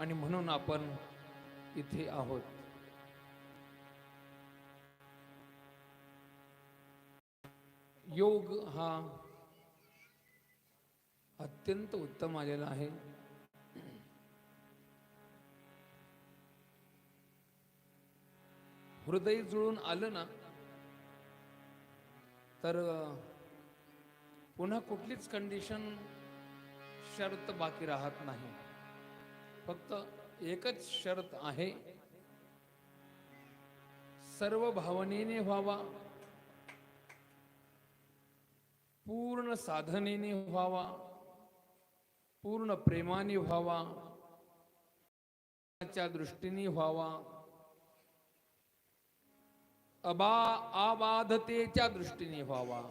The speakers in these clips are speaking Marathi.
आणि म्हणून आपण इथे आहोत. योग हा अत्यंत उत्तम आलेला आहे. हृदय जुळून आलं ना तर पुन्हा कुठलीच कंडिशन शर्त बाकी राहत नाही. फक्त एकच शर्त आहे. सर्व भावनेने व्हावा. पूर्ण साधनेने व्हावा. पूर्ण प्रेमाने व्हावा. दृष्टीने व्हावा. अबा आबाधतेच्या दृष्टीने व्हावा.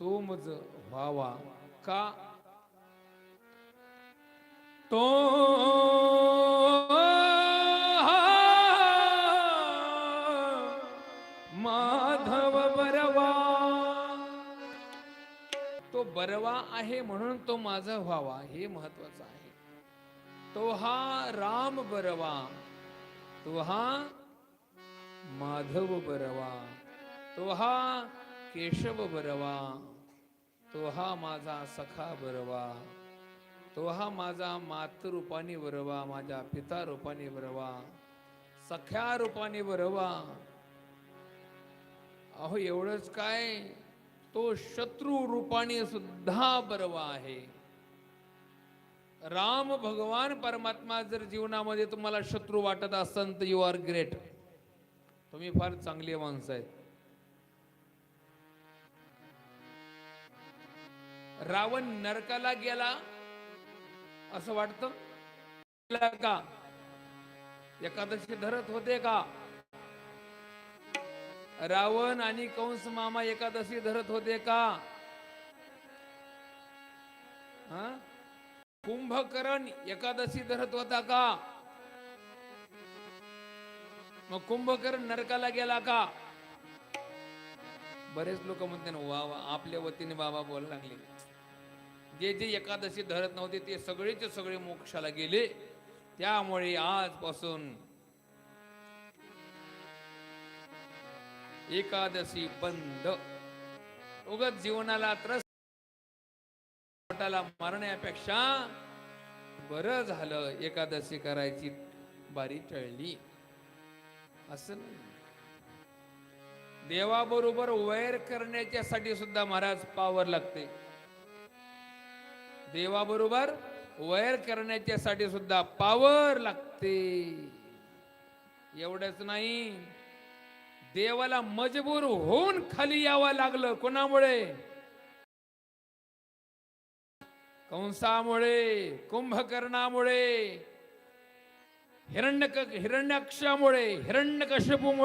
तो मज व्हावा. का? तो माधव बरवा. तो बरवा आहे म्हणून तो माझा व्हावा हे महत्वाचं आहे. तो हा राम बरवा तो हा माधव बरवा तो हा केशव बरवा तो हा माझा सखा बरवा. तो हा माझा मातृरूपाने बरवा माझ्या पिता रूपाने बरवा सख्या रूपाने बरवा अहो एवढंच काय? तो शत्रू रूपाने सुद्धा बरवा आहे. राम भगवान परमात्मा जर जीवनामध्ये तुम्हाला शत्रू वाटत असन तर यू आर ग्रेट तुम्ही फार चांगली माणसं आहेत. रावण नरकाला गेला असं वाटतं? का? एकादशी धरत होते का? रावण आणि कंस मामा एकादशी धरत होते का? हा? एकादशी धरत होता का? मग कुंभकर्ण नरकाला गेला का? बरेच लोक म्हणते ना वा वा आपल्या वतीने बाबा बोलायला लागले. जे जे एकादशी धरत नव्हते ते सगळेचे सगळे मोक्षाला गेले. त्यामुळे आजपासून एकादशी बंद. उगत जीवनाला त्रस्त मारण्यापेक्षा बरं झालं एकादशी करायची बारी टळली. असं देवाबरोबर वैर करण्याच्यासाठी सुद्धा महाराज पावर लागते. देवाबरोबर वैर करण्याच्यासाठी सुद्धा पावर लागते. एवढंच नाही. देवाला मजबूर होऊन खाली यावं लागलं कोणामुळे? कंसामुळे कुंभकर्णामुळे हिरण्य हिरण्याक्षामुळे हिरण्यकशपूमुळे.